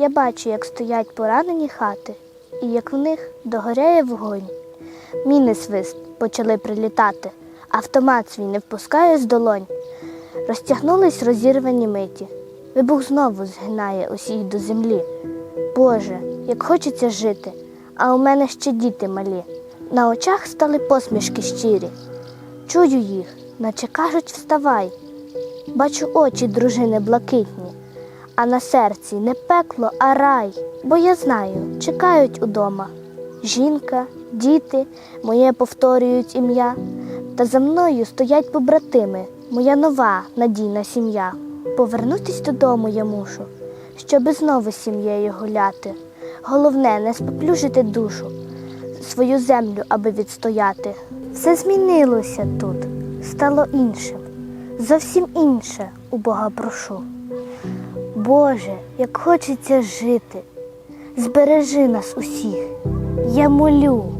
Я бачу, як стоять поранені хати, і як в них догоряє вогонь. Міни свист почали прилітати, автомат свій не впускає з долонь. Розтягнулись розірвані миті. Вибух знову згинає усіх до землі. Боже, як хочеться жити, а у мене ще діти малі. На очах стали посмішки щирі. Чую їх, наче кажуть вставай. Бачу очі дружини блакитні, а на серці не пекло, а рай. Бо я знаю, чекають удома. Жінка, діти, моє повторюють ім'я. Та за мною стоять побратими, моя нова надійна сім'я. Повернутись додому я мушу, щоби знову сім'єю гуляти. Головне, не споплюжити душу, свою землю, аби відстояти. Все змінилося тут, стало іншим, зовсім інше у Бога прошу. Боже, як хочеться жити, збережи нас усіх, я молю.